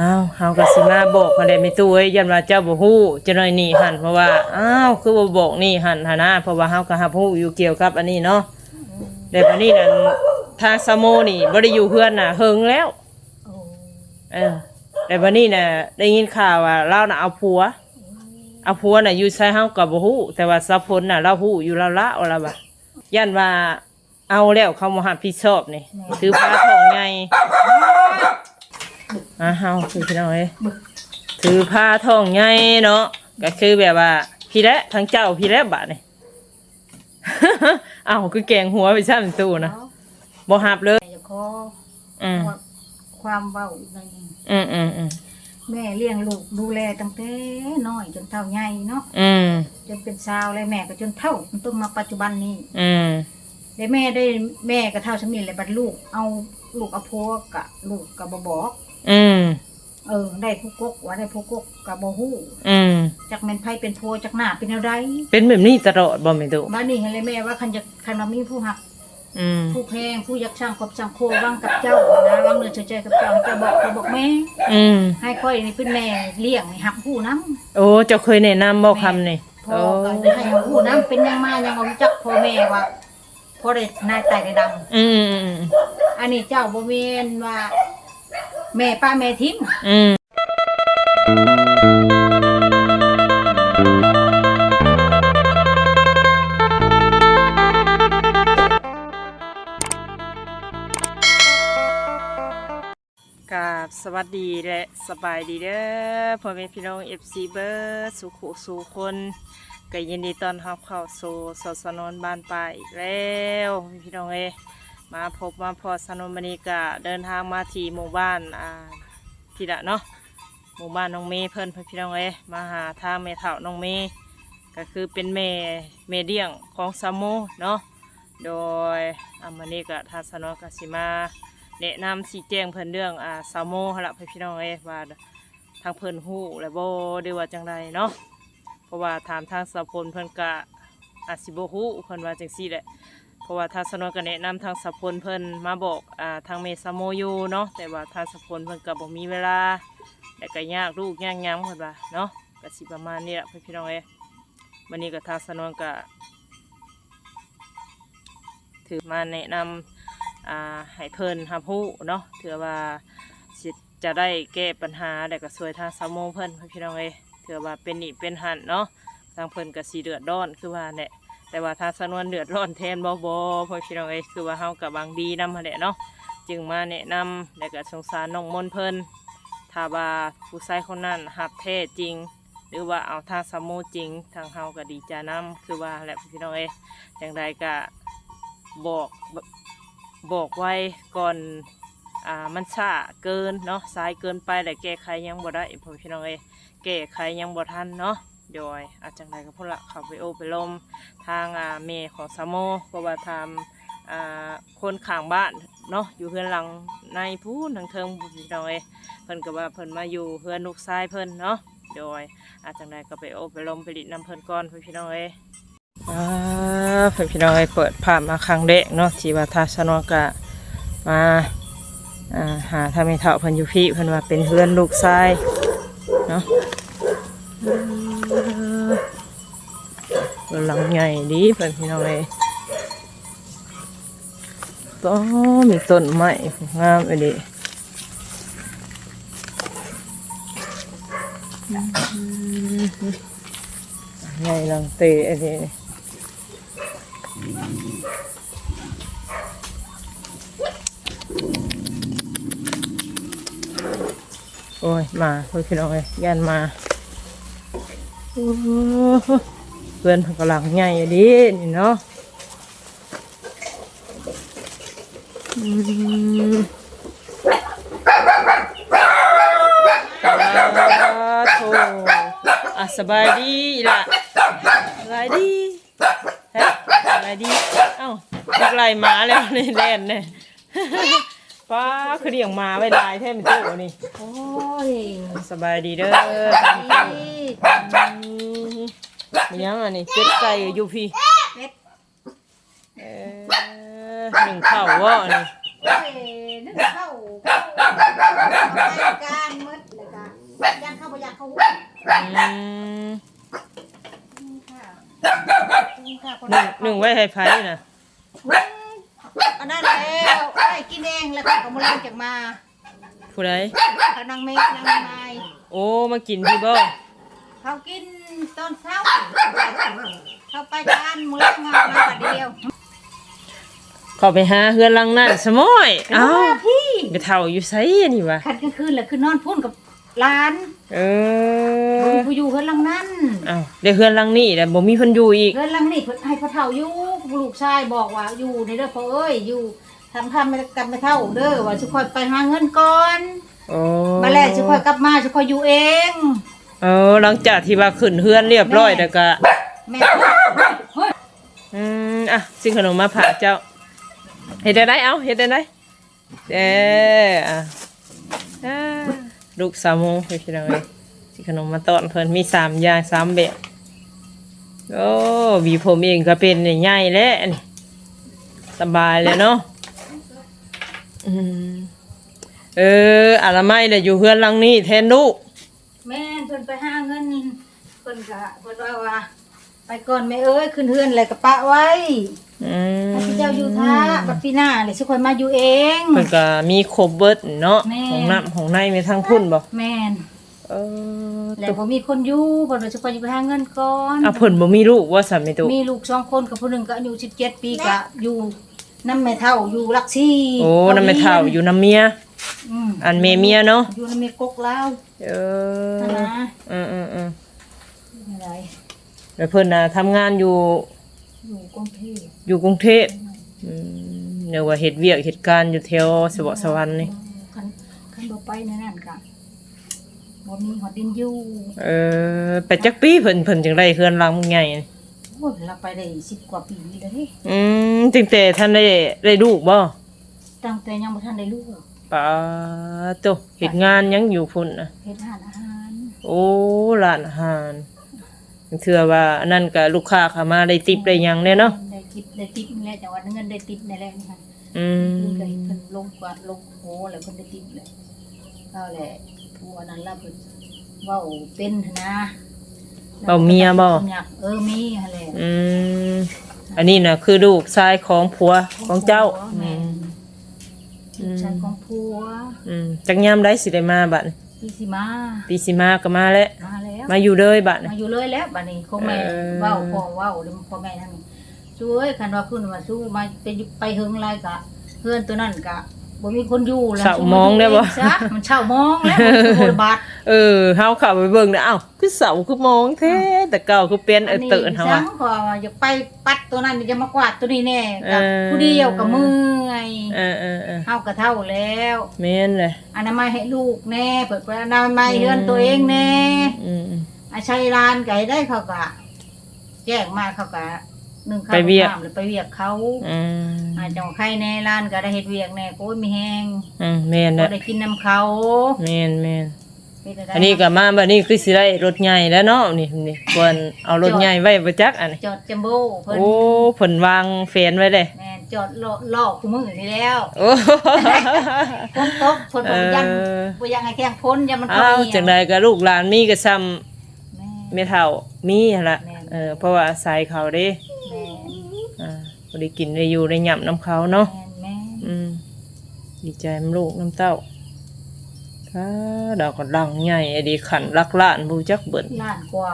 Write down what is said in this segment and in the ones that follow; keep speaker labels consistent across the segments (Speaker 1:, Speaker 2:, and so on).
Speaker 1: อ้าวเฮาก็สิมาบอกเขาได้ไม่ตู้เอ้ยยันว่าเจ้าบ่ฮู้จะหน่อยนี่หั่นเพราะว่าอ้าวคือบ่บอกนี่หั่นหั่นนะเพราะว่าเฮาก็รับฮู้อยู่เกี่ยวกับอันนี้เนาะแต่บัดนี้นั่นทางสะโมนี่บ่ได้อยู่เฮือนน่ะเฮิงแล้วเออแต่บัดนี้น่ะได้ยินข่าวว่าเราน่ะเอาผัวเอาผัวน่ะอยู่ใช้เฮาก็บ่ฮู้แต่ว่าสะพลน่ะเราฮู้อยู่แล้วละว่าล่ะบ่ยันว่าเอาแล้วเขาบ่รับผิดชอบนี่ถือพาทองใหญ่ อะเฮาคือพี่น้องเอ้ยถือผ้าทองใหญ่เนาะก็คือแบบว่า พี่และทั้งเจ้าพี่และบาทนี่อ้าวคือแกงหัวไปซ้ำตู้นะบ่หับเลย
Speaker 2: แม่จะขอ
Speaker 1: อืม
Speaker 2: ความเว้าอีกหน่อยหนึง
Speaker 1: อืมอืมอืม
Speaker 2: แม่เลี้ยงลูกดูแลตั้งแต่น้อยจนเท่าใหญ่เนาะ
Speaker 1: อืม
Speaker 2: จนเป็นสาวเลยแม่ก็จนเท่าจนต้องมาปัจจุบันนี้
Speaker 1: อืม
Speaker 2: ได้แม่ได้แม่ก็เท่าสมินเลยบัดลูก เอาลูกเอาพัวกะลูกกับบบอก
Speaker 1: อืม
Speaker 2: เออ ได้ผู้กกว่าได้ผู้กกกับบฮู้
Speaker 1: อืม
Speaker 2: จักแม่นไผเป็นพัวจักหน้าเป็นอะไร
Speaker 1: เป็นแบบนี้ตลอดบ่แม่นตู้
Speaker 2: บ้านนี้เห็นเลยแม่ว่าคันจะคันมามีผู้หัก
Speaker 1: อืม
Speaker 2: ผู้แพงผู้ยักช่างขอบช่างโควังกับเจ้านะวังเนื้อเฉยๆกับเจ้าจะบอกจะบอกแม่
Speaker 1: อืม
Speaker 2: ให้ค่อยนี่เป็นแม่เลี้ยงให้หักผู้น้ำ
Speaker 1: โอ้เจ้าเคยแนะนำบ่คำนี่
Speaker 2: พ่อ
Speaker 1: โอ้
Speaker 2: ก็ให้หักผู้น้ำเป็นยังมายังเอาจักพ่อแม่ว่าพ่อได้นายไต่ได้ด
Speaker 1: อืมอืมอืมำ
Speaker 2: อันนี้เจ้าบ่แม่นว่า แม่ป้าแม่ทิ้ง
Speaker 1: อืมกราบสวัสดีและสบายดีเด้อพ่อแม่พี่น้อง FC เบิร์ดสุขุสุคนก็ยินดีต้อนรับเข้าสู่สสนนบ้านป่าอีกแล้วพี่น้องเอ มาพบมาพอสนนมณีกะเดินทางมาที่หมู่บ้านอ่าพี่ละเนาะหมู่บ้านน้องเมย์เพิ่นพี่น้องเอยมาหาทางแม่เฒ่าน้องเมย์ก็คือเป็นแม่แม่เลี้ยงของซาโมเนาะโดยอามานีก็ทาสนนกสิมาแนะนำสีแจงเพิ่นเรื่องอ่าซาโมหั่นละพี่น้องเอ้ว่าทางเพิ่นฮู้และบ่ได้ว่าจังใดเนาะเพราะว่าถามทางสะพลเพิ่นก็อาสิบ่ฮู้เพิ่นว่าจังซี่แหละ เพราะว่าทางสนวนก็แนะนำทางสะพลเพิ่นมาบอกอ่าทางเมซาโมอยูเนาะแต่ว่าทางสะพลเพิ่นก็บ่มีเวลาและก็ยากลูกยากยังเพิ่นว่าเนาะก็สิประมาณนี้ละพี่น้องเอ้วันนี้ก็ทางสนวนก็ถือมาแนะนำอ่าให้เพิ่นรับรู้เนาะถือว่าสิจะได้แก้ปัญหาแต่ก็สวยทางสามโมงเพิ่นพี่น้องเอ้ถือว่าเป็นหนีเป็นหันเนาะทางเพิ่นก็สีเดือดร้อนคือว่าเนี่ย แต่ว่าทางสนวนเดือดร้อนแทนบ่บ่พี่น้องเอ้ยคือว่าเฮากับบางดีนำหั่นแหละเนาะจึงมาแนะนำและก็สงสารน้องมนเพิ่นถ้าว่าผู้ชายคนนั้นหักแท้จริง หรือว่าเอาทางสมโมจริง ทางเฮาก็ดีใจนํคือว่าแหละพี่น้องเอ้ยจังใดก็บอกบอกไว้ก่อนอ่ามันช้าเกินเนาะสายเกินไปแต่แก้ไขยังบ่ได้พ่อพี่น้องเอ้ยแก้ไขยังบ่ทันเนาะ โดยอาจจังไดก็พุ่นละเขาไปโอไปลมทางอ่าเมของสามโมเพราะว่าทำอ่าคนข้างบ้านเนาะอยู่เฮือนหลังในผู้ทางเทิงพ่อพี่น้อยเพิ่นก็ว่าเพิ่นมาอยู่เฮือนลูกชายเพิ่นเนาะโดยอาจจังไดก็ไปโอไปลมไปดิดน้ำเพิ่นก่อนพ่อพี่น้องเอ้อ่าเพื่อนพี่น้องให้เปิดภาพมาครั้งแรกเนาะที่ว่าทาชนกะมาอ่าหาทำให้เถ่าเพิ่นอยู่พี่เพิ่นว่าเป็นเพื่อนลูกชายเนาะ หลังใหญ่ดีเพื่อนพี่น้องเลยต้อมีต้นไม้งามเลยดิใหญ่หลังเตะอันนี้โอ้ย มาเพื่อนพี่น้องเลยยันมาโอ้โหเพื่อนกำลังใหญ่ดีนี่เนาะอาธุอะสบายดีล่ะสบายดีฮ้ยสบายดี เอ้าลูกไล่หมาแล้วนี่แล่นเนี่ยป้าคือเลี้ยงหมาไว้ลายแท้เป็นตู้นี่
Speaker 2: โอ้ย
Speaker 1: สบายดีเด้อ
Speaker 2: นี่
Speaker 1: มียังอันนี้เป็ดไก่อยู่พี่
Speaker 2: เป็ด
Speaker 1: เออหนึ่งข้าวว่าอันนี้
Speaker 2: โอ้ยนึกเข้าเข้ารายการหมดยันเข้าไปยันเข้าหัว
Speaker 1: อืม
Speaker 2: ค่ะค่ะคน
Speaker 1: หนึ่งหนึ่งไว้ให้ไผน่ะ
Speaker 2: อันนั้นแล้วได้กินเองแล้วก็กำลังจากมา
Speaker 1: ผู้ใด
Speaker 2: เขานางเมฆนางไม้
Speaker 1: โอ้มากินพี่บ่
Speaker 2: เขากิน ตอนเช้าเขาไปทานมื้อละมามาบัดเดียว
Speaker 1: เข้าไปหาเฮือนหลังนั่นสมอยเอ้า
Speaker 2: พี่
Speaker 1: ไปเฒ่าอยู่ไสนี่วะ
Speaker 2: คันกลางคืนแล้วคือนอนพุ่นกับหลาน
Speaker 1: เอ
Speaker 2: เบิ่
Speaker 1: อง
Speaker 2: ผู้อยู่เฮือนหลังนั้น
Speaker 1: เอ้าได้เฮือนหลังนี้แต่บ่มีเพิ่นอยู่อีก
Speaker 2: เฮือนหลังนี้เพิ่นให้พ่อเฒ่าอยู่ลูกชายบอกว่าอยู่ในเด้อพ่อเอ้ยอยู่ทำทำไม่กลับไม่เท่าเด้อว่าสิค่อยไปหาเงินก่อน
Speaker 1: โอ้
Speaker 2: มาแล้วสิค่อยกลับมาสิค่อยอยู่เอง
Speaker 1: เออหลังจากที่ว่าขึ้นเฮือนเรียบร้อยแล้วก็
Speaker 2: แม่เฮ้ย
Speaker 1: อืมอะซื้อขนมมาฝากเจ้าเฮ็ดได้ไดเอ้าเฮ็ดได้ไดเด้ออะอ่าลูกสาวโมงพี่น้องเอ้ยซื้อขนมมาต้อนเพิ่นมีสามอย่างสามแบบโอ้วีผมเองก็เป็นใหญ่ๆแล้วนี่สบายเลยเนาะอืมเอออะละไม่เนี่ยอยู่เฮือนหลังนี้แทนลูก
Speaker 2: แม่เพิ่นไปหาเงินเพิ่นก็เพิ่นว่าว่า ไปก่อนแม่เอ้ยขึ้นเฮือนเลยกับปะไว้
Speaker 1: อืม
Speaker 2: ให้พี่เจ้าอยู่ท่าบัดปีหน้าเลยสิค่อยมาอยู่เอง
Speaker 1: เพิ่นก็มีครบเบิดเนาะ
Speaker 2: แม่
Speaker 1: ของน้ำของในมีทั้งพุ่นบ่
Speaker 2: แม่น
Speaker 1: เออ
Speaker 2: แล้วบ่มีคนอยู่เพิ่นว่าสิค่อยอยู่ไปหาเงินก่อน
Speaker 1: อะเพิ่นบ่มีลูกว่าสามีตุ
Speaker 2: มีลูกสองคนกับผู้หนึงก็อายุ17ปีก็อยู่น้ำแม่เฒ่าอยู่ลักซี่
Speaker 1: โอ้นำแม่เฒ่าอยู่นำเมีย
Speaker 2: อืม
Speaker 1: อันเมเมียเนาะ
Speaker 2: อยู่น้ำแม่กกลาว
Speaker 1: เออ
Speaker 2: นะนะ
Speaker 1: อืมอืมอืม
Speaker 2: อะไร
Speaker 1: แล้วเพิ่นน่ะทำงานอยู่
Speaker 2: อยู่กรุงเทพ
Speaker 1: อยู่กรุงเทพอืมเรียกว่าเฮ็ดเวียกเฮ็ดการอยู่แถวสวสวรรค์นี่
Speaker 2: คันคันบ่ไปในนั่นก็บ่มีหอดดินอยู่
Speaker 1: เออไปจักปีเพิ่นเพิ่นจังได้เฮือนหลังใหญ่นี่
Speaker 2: โอ้ยเราไปได้10กว่าปีแล้วเด้
Speaker 1: อืมตั้งแต่ท่านได้ได้ลูกบ่
Speaker 2: ตั้งแต่ยังบ่ทันได้ลูก
Speaker 1: ปาโตเฮ็ดงานหยังอยู่พุ่นน่ะ
Speaker 2: เฮ็ดอาหารอาหาร
Speaker 1: โอ้ร้านอาหารเถื่อว่าอันนั่นก็ลูกค้าเข้ามาได้ติปได้หยังแน่เนาะ
Speaker 2: ได้ติปได้ติปนี่แหละจังหวัดเงินได้ติปนี่แหละนี่ค่ะ
Speaker 1: อื
Speaker 2: คือ
Speaker 1: ม
Speaker 2: ก็เห็นเพิ่นลงกวาดลงโหแล้วเพิ่นได้ติปเลยเอาแหละผู้อันนั้นล่ะเพิ่นเว้าเป็นหั้นนะ
Speaker 1: เบาเมียบ่
Speaker 2: อยากเออมีหั่นแหละ
Speaker 1: อืมอันนี้น่ะคือลูกชายของผัวของเจ้า
Speaker 2: แม่
Speaker 1: อืม
Speaker 2: ลูกชายของผัว
Speaker 1: อืมจักยามได้สิได้มาบัดนี้
Speaker 2: พี่สิมา
Speaker 1: ปีสิมาก็มาแล้ว
Speaker 2: มาแล้ว
Speaker 1: มาอยู่เลยบัดนี้
Speaker 2: มาอยู่เลยแล้วบัดนี้คงแม่
Speaker 1: เออ
Speaker 2: เว้าพ่อเว้าหรือพ่อแม่ทั้งช่วยคันว่าคุณว่าสู้มาไปอยู่ไปเฮิงไรกะ เพื่อนตัวนั้นกะ บ่มีคนอยู่แล้ว
Speaker 1: เช้าโมองได้บ่
Speaker 2: ซะมันเช่ามองแล้วมันคือบ่บาท
Speaker 1: เออเฮาเข้าไปเบิ่งนะอ้าวคือเสาคือมองแท้แต่เก่าคือเป็นเออเตือนเฮา
Speaker 2: จั
Speaker 1: ว่ะ
Speaker 2: งก็ว่าอยากไปปัดตัวนั้นจะมากวาดตัวนี้แน่กับ
Speaker 1: เออ
Speaker 2: ผู้เดียวกับมือไง
Speaker 1: เออเออเออ
Speaker 2: เฮาก็เท่าแล้ว
Speaker 1: แม่นเลย
Speaker 2: อนามัยให้ลูกแน่เปิดอนามัยเฮือนตัวเองแน่
Speaker 1: อืมอืม
Speaker 2: อาชัยรานไก่ได้เขาก็แจ้งมาเขาก็ หนึ่งข้าว
Speaker 1: ไปเวียก
Speaker 2: น้ำหรือไปเวียกเขา
Speaker 1: อืม
Speaker 2: อาจจะใครแน่ร้านก็ได้เฮ็ดเวียกแน่โอ้ยมีแห้ง
Speaker 1: อืมแม่น
Speaker 2: ก็
Speaker 1: นะ
Speaker 2: ได้กินน้ำเขา
Speaker 1: แม่นแม่น
Speaker 2: เป็จั่งใด
Speaker 1: อันนี้ก็มาบัดนี้คือสิได้รถใหญ่แล้วเนาะนี่นี่ควรเอารถใหญ่ไว้ประจักอันนี้
Speaker 2: จอดจัมโบ้เพิ่น
Speaker 1: โอ้ผลวางแฟนไว้เลย
Speaker 2: แม่นจอดลอลอกคู่มือนี่แล้ว
Speaker 1: โอ้
Speaker 2: ฝนตกฝน
Speaker 1: เอ
Speaker 2: ตกยัน
Speaker 1: อ
Speaker 2: บ่อยังให้แข้งพ้นยันมัน
Speaker 1: อ้าวจังใดก็ลูกหลานมีก็ซ้ำ
Speaker 2: แม่
Speaker 1: แม่เฒ่ามีหั่นล่ะ
Speaker 2: แม่น
Speaker 1: เออเพราะว่าอาศัยเขาเด้
Speaker 2: แม่
Speaker 1: อ่าบ่ได้กินได้อยู่ได้หย่ำน้ำเขาเนาะ
Speaker 2: แม่แม่
Speaker 1: อืมดีใจน้ำลูกน้ำเต้าถ้าดอกก็ดังใหญ่ไอ้ดีขันลักล้านบูจักเบิ่น
Speaker 2: ล้านกว่า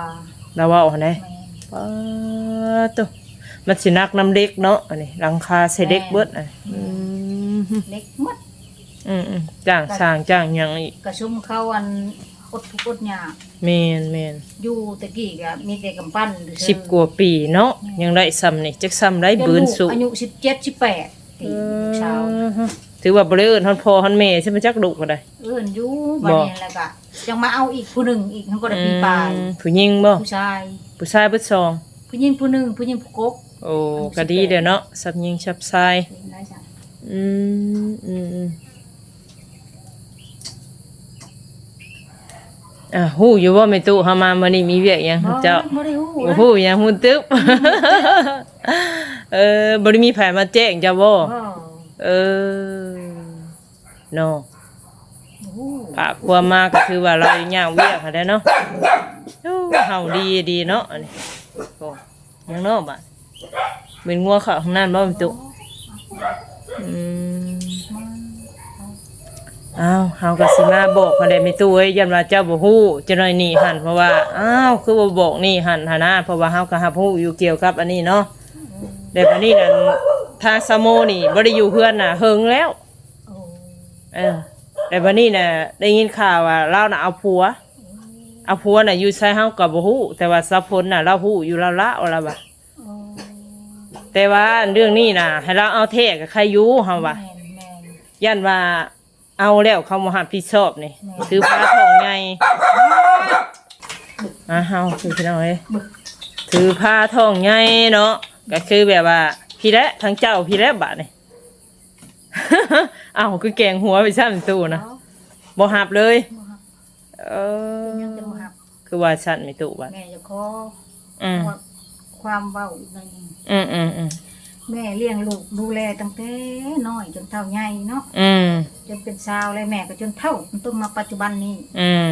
Speaker 1: แล้วเว่าหั่นเด้
Speaker 2: แม่
Speaker 1: ป้าตัวมันสินักน้ำเล็กเนาะอันนี้หลังคาใส่เล็กเบิดอะอืม
Speaker 2: เล็กหมด
Speaker 1: อืมอืมจ้างสร้างจ้างหยังอีก
Speaker 2: กระชุมเขาอัน อดทุกข์อดยาก
Speaker 1: แมนแมน
Speaker 2: อยู่ตะกี้ก็มีแต่กำปั้นหรือ
Speaker 1: สิบกว่าปีเนาะยังได้ซ้ำนี่จักซ้ำได้บืนสุ
Speaker 2: อายุ17 18ปีลูกสาว
Speaker 1: ถือว่าบ่ได้เอิ้นฮอดพ่อฮอดแม่ใช่ไหมจักดุก็ได้
Speaker 2: เอิ้นอยู่บัดนี้แล้วก็ยังมาเอาอีกผู้หนึงอีกเขาก็ได้ปีปลาย
Speaker 1: อืมผู้หญิงบ่
Speaker 2: ผู้ชาย
Speaker 1: ผู้ชายเบิดสอง
Speaker 2: ผู้หญิงผู้หนึงผู้หญิงผู้กก
Speaker 1: โอ้ก็ดีเด้อเนาะสับหญิงสับชาย
Speaker 2: เป็นไรจ้ะ
Speaker 1: อืมอืมอืม อะฮู้อยู่ว่าแม่ตู้เฮามามื้อนี้มีเวียกหยังเจ้า
Speaker 2: บ่ได้ฮู้
Speaker 1: โอ้โหยังหุ่นตึ๊บเออบริมีไผมาแจ้งจ้าบ่
Speaker 2: บ่
Speaker 1: เออเนาะ
Speaker 2: บโอ้
Speaker 1: ปากความมาก็คือว่าเราย่างเวียกค่ะได้เนาะโอ้เฮาดีดีเนาะอันนี้โอ้ยังเนาะบัดเป็นงัวเข้าข้างนั้นบ่มีตุอืม อ้าวเฮาก็สิมาบอกเขาได้มีตู้เอ้ยยันว่าเจ้าบ่ฮู้จะหน่อยนี่หั่นเพราะว่าอ้าวคือบ่บอกนี่หั่นหนนะเพราะว่าเฮาก็รับฮู้อยู่เกี่ยวกับอันนี้เนาะแต่บัดนี้นั่นทางสะโมนี่บ่ได้อยู่เพื่อนน่ะเฮิงแล้ว
Speaker 2: โอ้
Speaker 1: เออแต่วันนี้น่ะได้ยินข่าวว่าเราน่ะเอาผัวเอาผัวน่ะอยู่ใช้เฮากับบ่ฮู้แต่ว่าสัพพลน่ะเราฮู้อยู่แล้วละว่าละว่า
Speaker 2: โอ้
Speaker 1: แต่ว่าเรื่องนี้น่ะให้เราเอาแท้กับใครอยู่เฮาว่า
Speaker 2: แม่นแม่น
Speaker 1: ยันว่า เอาแล้วเขาบ่รับผิดชอบนี่
Speaker 2: แม่
Speaker 1: ถือผ้าทองใหญ่อะเฮาคือพี่น้องเอ้ยถือผ้าทองใหญ่เนาะก็คือแบบว่า พี่และทั้งเจ้าพี่และบาดนี่อ้าวคือแกงหัวไปซ้ำตู้นะ
Speaker 2: เอา
Speaker 1: บ่หับเลย
Speaker 2: บ่ฮับ
Speaker 1: เออ
Speaker 2: ยังจะบ่ฮับ
Speaker 1: คือว่าฉันไม่ตุบัด
Speaker 2: แม่จะขอ
Speaker 1: อืม
Speaker 2: ความเว้าอีกหน่อยหนึง
Speaker 1: อืมอืมอืม
Speaker 2: แม่เลี้ยงลูกดูแลตั้งแต่น้อยจนเท่าใหญ่เนาะ
Speaker 1: อืม
Speaker 2: จนเป็นสาวเลยแม่ก็จนเท่าจนต้องมาปัจจุบันนี้
Speaker 1: อืม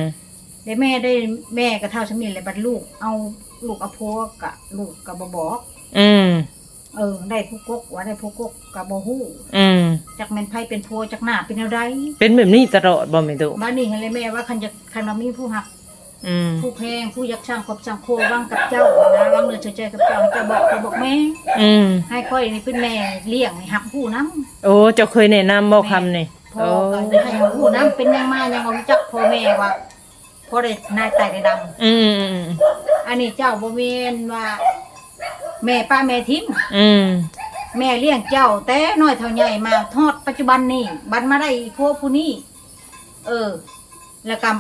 Speaker 2: ได้แม่ได้แม่ก็เท่าสมินเลยบัดลูก เอาลูกเอาพัวกะลูกกับบบอก
Speaker 1: อืม
Speaker 2: เออ ได้ผู้กกว่าได้ผู้กกกับบฮู้
Speaker 1: อืม
Speaker 2: จักแม่นไผเป็นพัวจักหน้าเป็นอะไร
Speaker 1: เป็นแบบนี้ตลอดบ่ไม่ตุ
Speaker 2: บ้านนี้เห็นเลยแม่ว่าคันจะคันมามีผู้หัก
Speaker 1: อืม
Speaker 2: ผู้แพงผู้ยักช่างกบช่างโคว่างกับเจ้านะวางเนื้อเฉยๆกับเจ้าให้เจ้าบอกเขาบอกแม่
Speaker 1: อืม
Speaker 2: ให้ค่อยนี่เป็นแม่เลี้ยงให้หักผู้น้ำ
Speaker 1: โอ้เจ้าเคยแนะนำบ่คำนี่
Speaker 2: พอ
Speaker 1: โอ้
Speaker 2: กันให้หักผู้น้ำเป็นยังมายังบ่รู้จักพ่อแม่ว่าพ่อได้นายไต่ได้ดำ
Speaker 1: อืมอืมอืม
Speaker 2: อันนี้เจ้าบ่แม่นว่า แม่ป้าแม่ทิม
Speaker 1: อืม
Speaker 2: แม่เลี้ยงเจ้า แต่น้อยเท่าใหญ่มาทอดปัจจุบันนี้บัดมาได้พวกผู้นี้เออ แล้วก็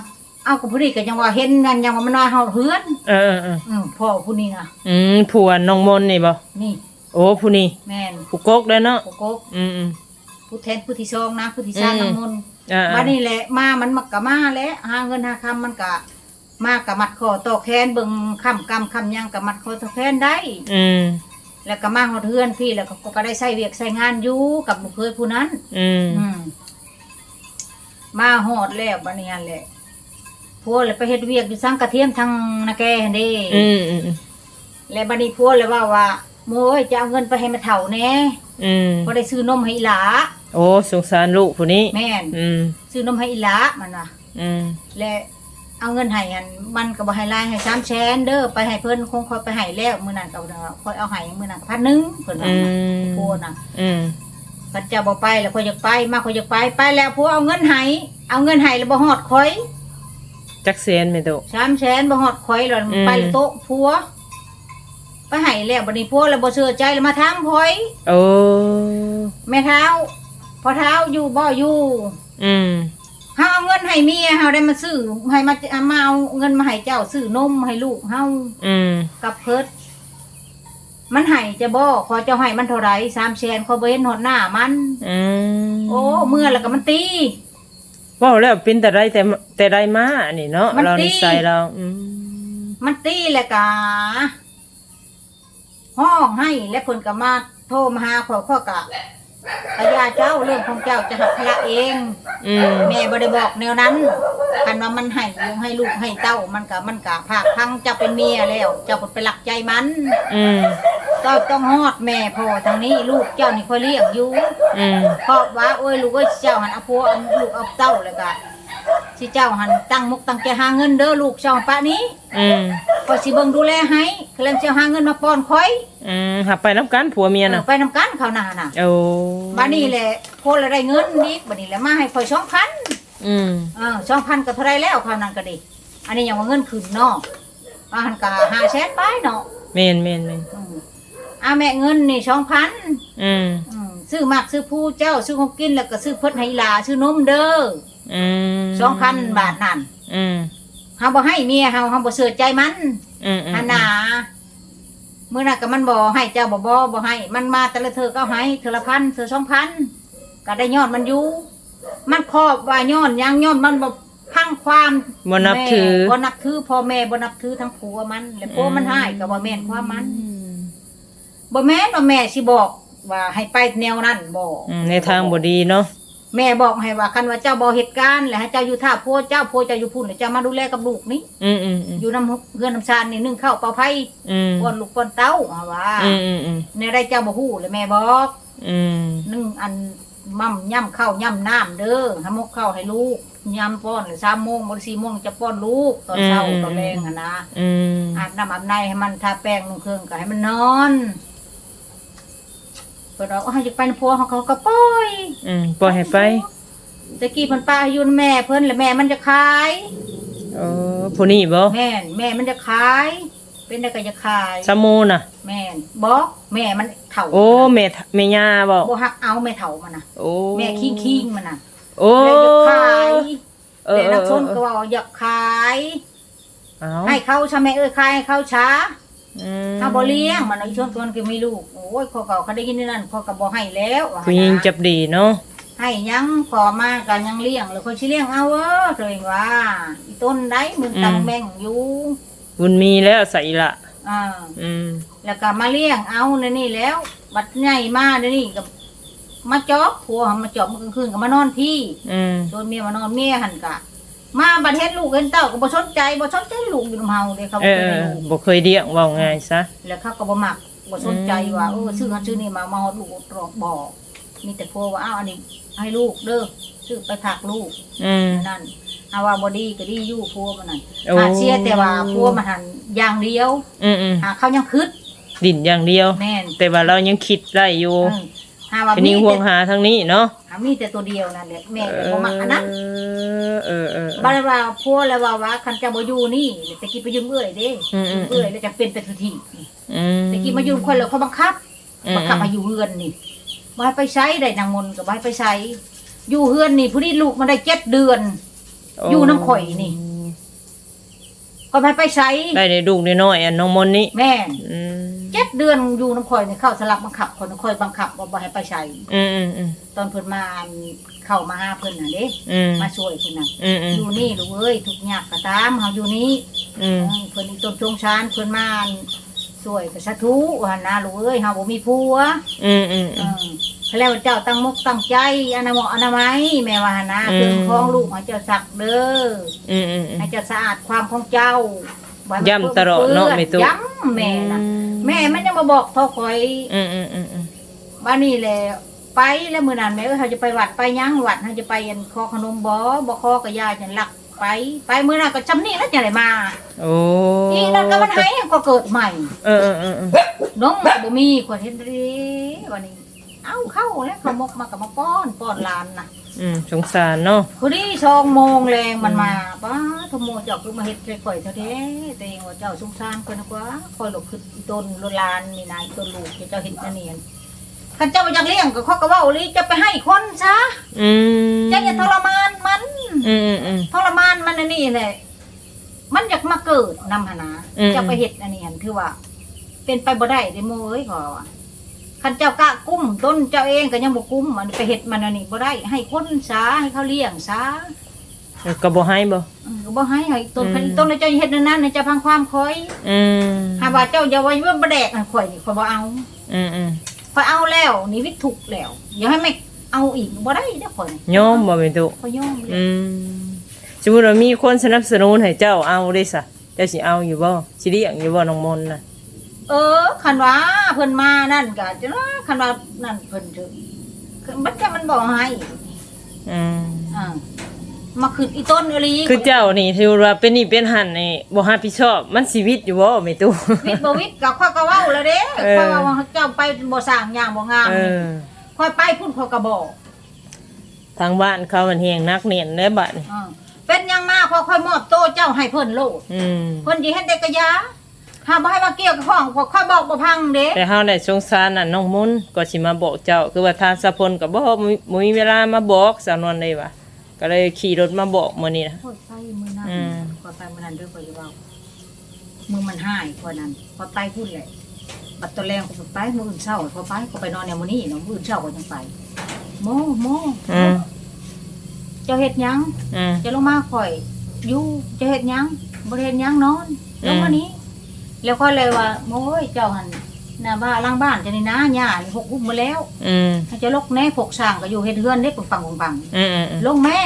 Speaker 2: เอากับผู้นี้ก็ยังว่าเห็นกันยังว่ามันว่าเฮาเฮือน
Speaker 1: เออเออเออ
Speaker 2: อืมพ่อผู้นี้นะ
Speaker 1: อืมผัวน้องมนต์นี่บ่
Speaker 2: นี่
Speaker 1: โอ้ผู้นี้
Speaker 2: แม่น
Speaker 1: ผู้กกเด้อเนาะ
Speaker 2: โกโกก
Speaker 1: อืมอืม
Speaker 2: ผู้แทนผู้ที่ซองนะผู้ที่สร้าง
Speaker 1: อืม
Speaker 2: น้ำมนต์
Speaker 1: อ่า
Speaker 2: บัดนี้แหละมามันมักกะมาแล้วหาเงินหาคำมันกะมากะมัดคอต่อแขนเบิ่งคำกำคำหยังกะมัดคอต่อแขนได้
Speaker 1: อืม
Speaker 2: แล้วก็มาฮอดเฮือนพี่แล้วก็ก็ได้ใช้เวียกใช้งานอยู่กับลูกเคยผู้นั้น
Speaker 1: อืม
Speaker 2: อืมมาฮอดแล้วบัดนี้หั่นแหละ พัวเลยไปเฮ็ดเวียกอยู่สังกะเทียมทางนาแกหั่นเด้
Speaker 1: อืมอืมอืม
Speaker 2: แล้วบัดนี้พัวเลยว่าว่าโมยจะเอาเงินไปให้มาเฒ่าแหน่
Speaker 1: อืม
Speaker 2: บ่ได้ซื้อนมให้อีหลา
Speaker 1: โอ้สงสารลูกผู้นี้
Speaker 2: แม่น
Speaker 1: อืม
Speaker 2: ซื้อนมให้อีหลามันว่า
Speaker 1: อืม
Speaker 2: และเอาเงินให้อันมันก็บ่ให้ลายให้3แสนเด้อไปให้เพิ่นคงค่อยไปให้แล้วมื้อนั้นก็ว่าค่อยเอาให้มื้อนั้นก็พันหนึงเพิ่นว่า
Speaker 1: อื
Speaker 2: นะ
Speaker 1: ม
Speaker 2: พัวน่ะ
Speaker 1: อืม
Speaker 2: พันเจ้าบ่ไปแล้วค่อยอยากไปมาค่อยอยากไปไปแล้วพัวเอาเงินให้เอาเงินให้แล้วบ่ฮอดข่อย
Speaker 1: จักเซนไม่ตุ
Speaker 2: 3แสนบ่ฮอดข่อยแล้ว
Speaker 1: อืม
Speaker 2: ไปแล้วโต๊ะพัว ไปให้แล้วบัดนี้พัวแล้วบ่เชื่อใจแล้วมาถามข่อย
Speaker 1: โอ้
Speaker 2: แม่เท้าพอเท้าอยู่บ่อยู่
Speaker 1: อืม
Speaker 2: เฮาเอาเงินให้เมียเฮาได้มาซื้อให้มาเอามาเอาเงินมาให้เจ้าซื้อนมให้ลูกเฮา
Speaker 1: อืม
Speaker 2: กับเพิดมันให้จะบ่ขอเจ้าให้มันเท่าไหร่สามแสนขอเว้นหดหน้ามัน
Speaker 1: อืม
Speaker 2: โอ้เมื่อแล้วก็มันตี
Speaker 1: เว่าแล้วเป็นแต่ไรแต่แต่ไรมาอันนี้เนาะ
Speaker 2: มัน
Speaker 1: เรา
Speaker 2: ตี
Speaker 1: นิสัยเราอืม
Speaker 2: มันตีแหละกะห้องให้และคนก็มาโทรมาหาขอข้อกะ พญาเจ้าเรื่องของเจ้าจะหักละเอง
Speaker 1: อืม
Speaker 2: แม่บ่ได้บอกแนวนั้นคันว่ามันให้ลูกให้ลูกให้เต้ามันก็มันก็ภาคพังเจ้าเป็นเมียแล้ว เจ้าก็ไปหลักใจมัน
Speaker 1: อืม
Speaker 2: เจ้าต้องฮอดแม่พ่อทางนี้ลูกเจ้านี่คอยเลี้ยงอยู่
Speaker 1: อืม
Speaker 2: เพราะว่าโอ้ยลูกเอ้ยเจ้าหันเอาพัวเอาลูกเอาเต้าเลยก็ สิเจ้าหันตั้งมุกตั้งใจหาเงินเด้อลูกเจ้าปะนี้
Speaker 1: อืม
Speaker 2: ก็สิเบิ่งดูแลให้คือแล้วเจ้าหาเงินมาป้อนคอย
Speaker 1: อืมหับไปน้ำกันผัวเมีย
Speaker 2: เอ
Speaker 1: น่ะ
Speaker 2: อไปนำกันเขาวหน้าน่ะ
Speaker 1: โอ้
Speaker 2: บัดนี้แหละโพดแล้วได้เงินอีกบัดนี้แหละมาให้คอย2,000
Speaker 1: อืม
Speaker 2: เออ2,000ก็เท่าไรแล้วคราวนั้นก็ดีอันนี้ยังว่าเงินขึ้นเนาะว่าหันก็5แสนไปเนาะ
Speaker 1: เมนเมนเมน
Speaker 2: อืมอ่าแม่เงินนี่2,000
Speaker 1: อืม
Speaker 2: อืม ซื้อมากซื้อผู้เจ้าซื้อของกินแล้วก็ซื้อเพิ่นให้หลาซื้อนมเด้อ
Speaker 1: อืม
Speaker 2: สองพันบาทนั่น
Speaker 1: อืม
Speaker 2: เฮาบ่ให้เมียเฮาเฮาบ่เสือใจมัน
Speaker 1: อืมอืม
Speaker 2: อันน่ะมื้อน่ะก็มันบ่ให้เจ้าบ่บ่บ่ให้ มันมาแต่ละเธอก็ให้เธอละพันเธอสองพันก็ได้ยอดมันอยู่มันครอบว่าย้อนหยังย้อนมันบ่พังความ
Speaker 1: บ่นับถือ
Speaker 2: แม่บ่นับถือพ่อแม่บ่นับถือทั้งผัวมัน แล้วผัวมันให้ก็บ่แม่นความมัน
Speaker 1: อืม
Speaker 2: บ่แม่นว่าแม่สิบอก ว่าให้ไปแนวนั้นบ่
Speaker 1: อืมในทางบ่ดีเนาะ
Speaker 2: แม่บอกให้ว่าคันว่าเจ้าบ่เหตุการณ์แล้วให้เจ้าอยู่ท่าโพเจ้าโพเจ้าอยู่พุ่นแล้วเจ้ามาดูแลกับลูกนี่
Speaker 1: อืมอืมอืม
Speaker 2: อยู่น้ำเพื่อนน้ำชาญนี่นึ่งข้าวเป่าไผ่
Speaker 1: อืม
Speaker 2: ป้อนลูกป้อนเต้าเอาว่า
Speaker 1: อืมอืมอืม
Speaker 2: ในได้เจ้าบ่ฮู้เลยแม่บอก
Speaker 1: อืม
Speaker 2: นึ่งอันมั่มย่ำข้าวย่ำน้ำเด้อทำมกข้าวให้ลูกย่ำป้อนหรือสามโมงบหรือสี่โมงจะป้อนลูกตอนเช้าตอนแรงอะนะ
Speaker 1: อืม
Speaker 2: อาบน้ำอาบในให้มันทาแป้งนุ่งเครื่องก็ให้มันนอน เพิ่นเอาให้จะไปนำพัวของเขาก็ปล่อย
Speaker 1: อืมปล่อยให้ไป
Speaker 2: ตะกี้เพิ่นป้าให้อยุ่นแม่เพิ่นแล้วแม่มันจะขาย
Speaker 1: เออผู้นี้บ่
Speaker 2: แม่นแม่มันจะขาย เป็นได้ก็จะขาย
Speaker 1: สมูน่ะ
Speaker 2: แม่นบอกแม่มันเฒ่า
Speaker 1: โอ้แม่ทแม่ย่าบ่
Speaker 2: บ่ฮักเอาแม่เฒ่ามันน่ะ
Speaker 1: โอ้
Speaker 2: แม่คิงคิงมันน่ะ
Speaker 1: โอ้
Speaker 2: แล้วจะขาย
Speaker 1: เออ
Speaker 2: แต่
Speaker 1: เอ
Speaker 2: นั
Speaker 1: อก
Speaker 2: ชนก็ว่าอยากขาย
Speaker 1: เอา
Speaker 2: ให้เขาชะแม่เอ้ยขายให้เขาช้า
Speaker 1: อืม
Speaker 2: ถ้าบ่เลี้ยงมันเอาอีชวนตัวนั้นก็มีลูกโอ้ยเขาก็เขาได้ยินนั่นเขาก็บ่ให้แล้วว่า
Speaker 1: ผู้หญิงจับดีเนาะ
Speaker 2: ให้ยังพอมาก็ยังเลี้ยงแล้วคนสิเลี้ยงเอาเออตัวเองว่าอีต้นได้มึงตังแบ่งอยู่
Speaker 1: บุญมีแล้วใส่ละ
Speaker 2: อ่า
Speaker 1: อืม
Speaker 2: แล้วก็มาเลี้ยงเอาในนี่แล้ว บัดใหญ่มาในนี่ก็มาจอบผัวมาจอบมื้อกลางคืนก็มานอนพี่
Speaker 1: อืม
Speaker 2: โดนเมียมานอนเมียหันกะ มาบัดเฮ็ดลูกเห็นเต้าก็บ่สนใจบ่สนใจลูกอยู่นำเฮาเด้เขา
Speaker 1: เอ
Speaker 2: บ่
Speaker 1: อ
Speaker 2: เคยได้ลูก
Speaker 1: บ่เคยเลี้ยงเว้าง่ายซะ
Speaker 2: แล้วเขาก็บ่มักบ่สนใจว่าเออซื้อหันซื้อนี่มามาฮอดลูกตรอกบอกมีแต่พัวว่าอ้าวอันนี้ให้ลูกเด้อซื้อไปถักลูก
Speaker 1: อืม
Speaker 2: นั่นเอาว่าบ่ดีก็ดีอยู่พัวมันนั่น
Speaker 1: โอ้
Speaker 2: หาเชียแต่ว่าพัวมันหันอย่างเดียว
Speaker 1: อืมอืม
Speaker 2: หาเขายังคิด
Speaker 1: ดินอย่างเดียว
Speaker 2: แม่น
Speaker 1: แต่ว่าเรายังคิดได้อยู่
Speaker 2: เออ หาว่า
Speaker 1: เป็น
Speaker 2: มี
Speaker 1: นิ่งห่วง
Speaker 2: แต่
Speaker 1: หาทางนี้เนาะ
Speaker 2: หามีแต่ตัวเดียวนั่นแหละแม่ก็บ่มักอันนั้น
Speaker 1: เออเออ
Speaker 2: บ่ได้ว่าพัวแล้วว่าว่าคันจะบ่อยู่นี่ตะกี้ไปยืมเอื้อยเด้
Speaker 1: อืมอืม
Speaker 2: เอื้อยแล้วจะเป็นไปทุกที
Speaker 1: อืม
Speaker 2: ตะกี้มายืมคนแล้วเขาบังคับ
Speaker 1: อืม
Speaker 2: บังคับให้อยู่เฮือนนี่บ่ให้ไปใช้ได้นางมนต์ก็บ่ให้ไปใช้อยู่เฮือนนี่ผู้นี้ลูกมันได้เจ็ดเดือน อยู่น้ำข่อยนี่ ก็บ่ให้ไปใช้
Speaker 1: ได้ในลูกน้อยๆอันน้องมนต์นี่
Speaker 2: แม่น
Speaker 1: อืม
Speaker 2: เจ็ดเดือนอยู่น้ำข่อยนี่เข้าสลับบังคับคนข่อยบังคับว่าบ่ให้ไปใช้
Speaker 1: อืมอืมอืม
Speaker 2: ตอนเพิ่นมาเข้ามาหาเพิ่นน่ะเด้
Speaker 1: อืม
Speaker 2: มาช่วยเพิ่นน่ะ
Speaker 1: อืมอืม
Speaker 2: อยู่นี่ลูกเอ้ยทุกยากก็ตามเฮาอยู่นี้
Speaker 1: อืม
Speaker 2: เออเพิ่นอีต้นจงชานเพิ่นมาช่วยก็สาธุว่านะลูกเอ้ยเฮาบ่มีผัว
Speaker 1: อืมอืม
Speaker 2: เอ
Speaker 1: อืม
Speaker 2: อแล้วเจ้าตั้งมุกตั้งใจอนามัยอนามัยแม่ว่าหั่นนะ
Speaker 1: อืม
Speaker 2: เครื่องของลูกให้เจ้าสักเด้อ
Speaker 1: อืมอืมอืม
Speaker 2: ให้เจ้าสะอาดความของเจ้าบ่ให้มัน
Speaker 1: ย้ำตลอดเนาะแม่ตุ๊ก
Speaker 2: ย้ำแม่น่ะ แม่มันยังมาบอกเท่าข่อย
Speaker 1: อืมอืมอืมอืม
Speaker 2: บ้านนี้แหละไปแล้วมื้อนั้นแม่เอ้ยเขาจะไปวัดไปหยังวัดเขาจะไปอันคอขนมบ่บ่คอก็ยาจังลักไป ไปมื้อนั้นก็จำนี่แล้วจังไดมา
Speaker 1: โอ้
Speaker 2: อีนั่นก็มันให้ก็เกิดใหม่
Speaker 1: เออเออเออเออ
Speaker 2: น้องบ่มีคนเฮ็ดดีวันนี้ เอาเข้าแล้วเขามกมากับมาป้อนป้อนหลานน่ะ
Speaker 1: อืมสงสารเนาะ
Speaker 2: พอดีชองโมงแรงมันมาป้าทโมเจ้าคือมาเฮ็ดข่อยๆเท่าเด้แต่เองว่าเจ้าสงสารเพิ่นนะกว่าคอยหลบคืออีต้นโลลานนี่นายต้นลูกเจ้าเฮ็ดอันนี้อั่นคันเจ้าบ่อยากเลี้ยงก็เขาก็เว้าเลยจะไปให้คนซะ
Speaker 1: อืม
Speaker 2: เจ้าอย่าทรมานมัน
Speaker 1: อืมอืมอืม
Speaker 2: ทรมานมันอันนี้แหละมันอยากมาเกิดนำหนนา
Speaker 1: อืม
Speaker 2: จะไปเฮ็ดอันนี้หั่นคือว่า เป็นไปบ่ได้เด้โมเอ้ยขอ ว่าคันเจ้ากะกุ้มต้นเจ้าเองก็ยังบ่กุ้มมันไปเฮ็ดมันอันนี้บ่ได้ ให้คนซาให้เขาเลี้ยงซา
Speaker 1: ก็บ่ให้บ่
Speaker 2: เออก็บ่ให้ให้ต้น
Speaker 1: อืม
Speaker 2: ต้นแล้วเจ้าเฮ็ดนั่นนั้นให้เจ้าพังความคอย
Speaker 1: อืม
Speaker 2: หาว่าเจ้าอย่าไว้ว่าบ่แดกอันข่อยนี่ข่อยบ่เอา
Speaker 1: อืมอืม
Speaker 2: ข่อยเอาแล้วนี่วิตถูกแล้ว อย่าให้แม่เอาอีกบ่ได้เด้อข่อยนี่
Speaker 1: ยอมบ่แม่นตุ
Speaker 2: ข่อยยอมเลย
Speaker 1: อืมสมมุติว่ามีคนสนับสนุนให้เจ้าเอาได้ซะเจ้าสิเอาอยู่บ่สิเลี้ยงอยู่บ่น้องมนต์น่ะ
Speaker 2: เออคันว่าเพิ่นมานั่นก็จะว่าคันว่านั่นเพิ่นถึงมันจะมันบ่ให้
Speaker 1: อืม
Speaker 2: อ่ามาขึ้นอีต้นอหลี
Speaker 1: คือเจ้านี่ถือว่าเป็นนี่เป็นหันนี่บ่รับผิดชอบ มันชีวิตอยู่บ่แม่ตุ
Speaker 2: วิทย์บ่วิทย์ก็ค่อยก็เว้าแล้วเด้
Speaker 1: เออ
Speaker 2: ค่อยว่าเจ้าไปบ่สร้างหยังบ่งาม
Speaker 1: เอ
Speaker 2: นี่
Speaker 1: อ
Speaker 2: ค่อยไปพุ่นค่อยก็บอก
Speaker 1: ทางบ้านเขามันแฮงนักเนียนแล้วบัดนี้
Speaker 2: อ่าเป็นหยังมาค่อยค่อยมอบโตเจ้าให้เพิ่นโลด
Speaker 1: อืม
Speaker 2: เพิ่นสิเฮ็ดได้ก็อยา ถ้าบ่ให้มาเกี่ยวกับของค่อยบอกบ่พังเด้
Speaker 1: แต่เฮาได้สงสารน่ะน้องมนต์ก็สิมาบอกเจ้า คือว่าทางสะพลก็บ่มีบ่มีเวลามาบอกสาวนวลเลยว่ะก็เลยขี่รถมาบอกมื้อนี้นะ
Speaker 2: ค่อยไปมื้อนั้น
Speaker 1: อืม
Speaker 2: ค่อยไปมื้อนั้นเด้อค่อยสิเว้ามือมันหายกว่านั้นพอไปพุ่นแหละบัดตัวแรงก็ไปมื้ออื่นเช้าพอไปก็ไปนอนในมื้อนี้เนาะมื้ออื่นเช้าก็ยังไปโมโม
Speaker 1: อืม
Speaker 2: เจ้าเฮ็ดหยัง
Speaker 1: อืม
Speaker 2: จะลงมาข่อยอยู่จะเฮ็ดหยังบ่ได้เฮ็ดหยังนอน
Speaker 1: อื
Speaker 2: ล
Speaker 1: ม
Speaker 2: งมานี้ แล้วค่อยเลยว่าโอ้ยเจ้าหันหน้าบ้านหล่างบ้านจะนี่นะหญ้านี่หกหุ้มมาแล้ว
Speaker 1: อืม
Speaker 2: ถ้าจะลกแน่พกสร้างก็อยู่เฮ็ดเฮือนได้ปังปังปังปัง
Speaker 1: อืมอืมอืม
Speaker 2: ลงแม่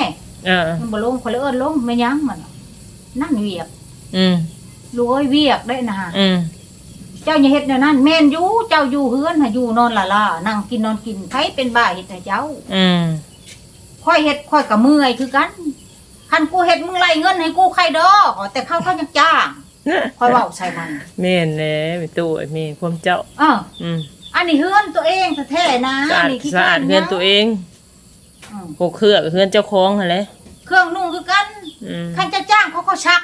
Speaker 1: เออ
Speaker 2: มันบ่ลงคนละเอิ้นลงไม่ยั้งมันนั่นเวียก
Speaker 1: อืม
Speaker 2: ลูกเอ้ยเวียกได้นะฮะ
Speaker 1: อืม
Speaker 2: เจ้าอย่าเฮ็ดแนวนั้นแม่นอยู่เจ้าอยู่เฮือนหาอยู่นอนละล่านั่งกินนอนกินไผเป็นบ้าเฮ็ดให้เจ้า
Speaker 1: อืม
Speaker 2: ค่อยเฮ็ดค่อยก็เมื่อยคือกันคันกูเฮ็ดมึงไล่เงินให้กูใครดอกแต่เขาเขายังจ้าง ค่อยเว้าใส่มัน
Speaker 1: แม่นแหละไปตู้ไอ้แม่ความเจ้า
Speaker 2: เออ
Speaker 1: อืม
Speaker 2: อันนี้เฮือนตัวเองแท้ๆนะ
Speaker 1: สะอาด
Speaker 2: นี่ขี้
Speaker 1: สะอาด
Speaker 2: ข้
Speaker 1: เฮือนตัวเอง
Speaker 2: อืม
Speaker 1: พวกเครือกับเฮือนเจ้าของหั่นแหละ
Speaker 2: เครื่องนุ่งคือกัน
Speaker 1: อืม
Speaker 2: คันเจ้าจ้างเขาก็ชัก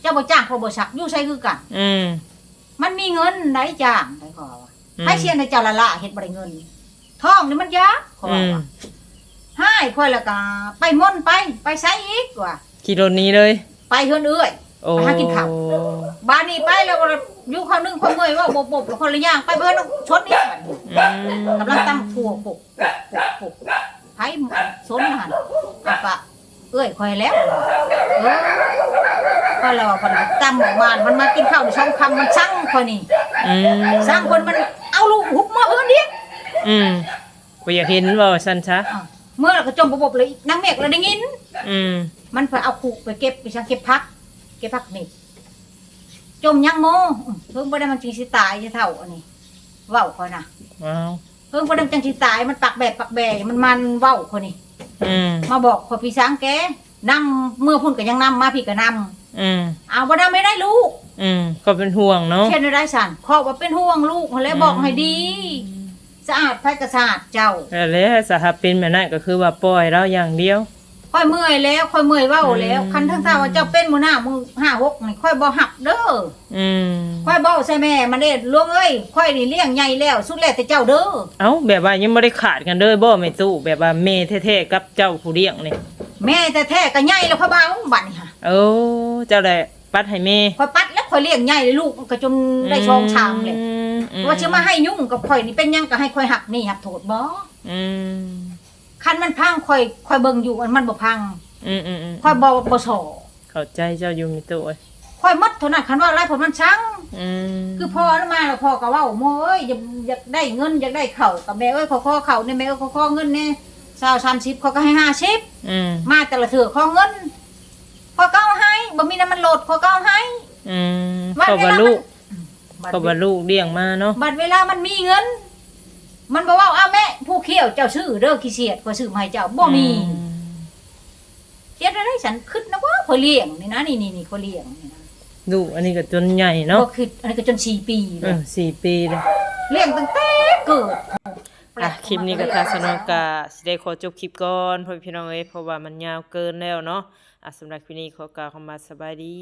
Speaker 2: เจ้าบ่จ้างเขาบ่ชักอยู่ใส่คือกัน
Speaker 1: อืม
Speaker 2: มันมีเงินไหนจ้างได้ก็ว่า
Speaker 1: อืม
Speaker 2: ให้เชียนในเจ้าละละเฮ็ดบ่ได้เงินท้องนี่มันยากขอ
Speaker 1: อืม
Speaker 2: ว่าให้ค่อยและก็ไปม่อนไปไปไสอีกว่า
Speaker 1: ขี่รถหนี้เลย
Speaker 2: ไปเฮือนเอื้อย
Speaker 1: โอ้
Speaker 2: ไปหากินข้าว บ้านนี้ไปแล้วก็อยู่เขานึงคนเมื่อยว่าบบบบแล้วคนละอย่างไปเพิ่นชดนี่บัดนี้
Speaker 1: อืม
Speaker 2: กำลังตั้งถั่วปกปกปกปกไผสนหันแล้วก็เอ้ยคอยแล้วเออก็แล้วว่าคนตั้มออกมามันมากินข้าวในช่องคำมันสั่งคอยนี่
Speaker 1: อืม
Speaker 2: สั่งคนมันเอาลูกหุบมาเฮือนเดียว
Speaker 1: อืมบ่อยากเห็นว่าซั่นซะ
Speaker 2: อะเมื่อเราก็จมบบบบเลยนางเมฆเราได้ยิน
Speaker 1: อืม
Speaker 2: มันไปเอาขู่ไปเก็บไปช่างเก็บพักเก็บพักนี่จมยังโมอื้อเพิ่งบ่ได้มันจริงสิตายจะเท่าอันนี้เว้าคอยนะ
Speaker 1: ว้าว
Speaker 2: เพิ่งบ่ได้มันจังสิตายมันปักแบบปักแบมันมันเว้าคนนี้
Speaker 1: อืม
Speaker 2: มาบอกขอยพี่ช้างแกนำเมื่อพุ่นก็ยังนำมาพี่ก็นำ
Speaker 1: อืม
Speaker 2: เอาบ่นำไม่ได้ลูก
Speaker 1: อืมก็เป็นห่วงเนาะ
Speaker 2: เช่นได้สั่นขอว่าเป็นห่วงลูกแล้วบอกให้ดีสะอาดไผก็สะอาดเจ้า
Speaker 1: แต่แล้วสหเป็นแบบนั้นก็คือว่าปล่อยเราอย่างเดียว
Speaker 2: ค่อยเมื่อยแล้วค่อยเมื่อยเว้าแล้ว
Speaker 1: อืม
Speaker 2: คันทั้งท่าว่าเจ้าเป็นมื้อหน้ามือห้าหกนี่ค่อยบ่หักเด้อ
Speaker 1: อืม
Speaker 2: ค่อยเบ้าใส่แม่มันเด้ลุงเอ้ยค่อยนี่เลี้ยงใหญ่แล้วสุดแล้วแต่เจ้าเด้อ
Speaker 1: เอ้าแบบว่ายังไม่ได้ขาดกันเด้อบ่แม่ตู้แบบว่าแม่แท้ๆกับเจ้าผู้เลี้ยงนี่
Speaker 2: แม่แต่แท้ๆก็ใหญ่แล้วพ่อเบาบัดนี่ค่ะ
Speaker 1: โอ้เจ้าได้ปัดให้แม่
Speaker 2: ค่อยปัดแล้วค่อยเลี้ยงใหญ่เลยลูกก็จนได้ช่องชามเลย
Speaker 1: อืม
Speaker 2: ว่าจะมาให้ยุ่งกับข่อยนี่เป็นหยังก็ให้ข่อยหักนี่หักโทษบ่
Speaker 1: อืม
Speaker 2: คันมันพังข่อยข่อยเบิ่งอยู่มันมันบ่พัง
Speaker 1: อืมอืมอืม
Speaker 2: ข่อยบ่บ่สอ
Speaker 1: เข้าใจเจ้าอยู่แม่ตู้เอ้ย
Speaker 2: ข่อยหมดเท่านั้นคันว่าอะไรผมมันชัง
Speaker 1: อืม
Speaker 2: คือพ่อนั้นมาแล้วพ่อก็เว้าโมเอ้ยอยากอยากได้เงินอยากได้ข้าวกับแม่เอ้ยขอขอข้าวนี่แม่เอ้ยขอขอเงินแน่20 30เขาก็ให้ 50
Speaker 1: อืม
Speaker 2: มาแต่ละเถือขอเงินขอเก้าให้บ่มีน้ำมันโหลดขอเก้าให้
Speaker 1: อืม
Speaker 2: บัด
Speaker 1: เขา
Speaker 2: เว
Speaker 1: ว่า
Speaker 2: ลา
Speaker 1: ลูก
Speaker 2: บัด
Speaker 1: เขาว่าลูกเลี้ยงมาเนาะ
Speaker 2: บัดเวลามันมีเงิน มันบอกว่าอ้าวแม่ผู้เขี้ยวเจ้าชื่อเด้อขี้เสียดก็ซื้อมาให้เจ้าบ่มี
Speaker 1: อื
Speaker 2: เฮ็ดได้ฉันคิดนะว่าเขาเลี้ยงนี่นะนี่นี่นี่เขาเลี้ยงนี่นะ
Speaker 1: ลูกอันนี้ก็จนใหญ่เนาะ
Speaker 2: ก็คืออันนี้ก็จนสี่ปี
Speaker 1: เอ
Speaker 2: แล้ว
Speaker 1: อสี่ปีเลย
Speaker 2: เลี้ยงตั้งแต่เกิด
Speaker 1: อะคลิปนี้ก็ทางสนองกาสิได้ขอจบคลิปก่อนเพื่อนพี่น้องเอ้ยเพราะว่ามันยาวเกินแล้วเนาะอะสำหรับคลิปนี้ขอกล่าวคำว่าสบายดี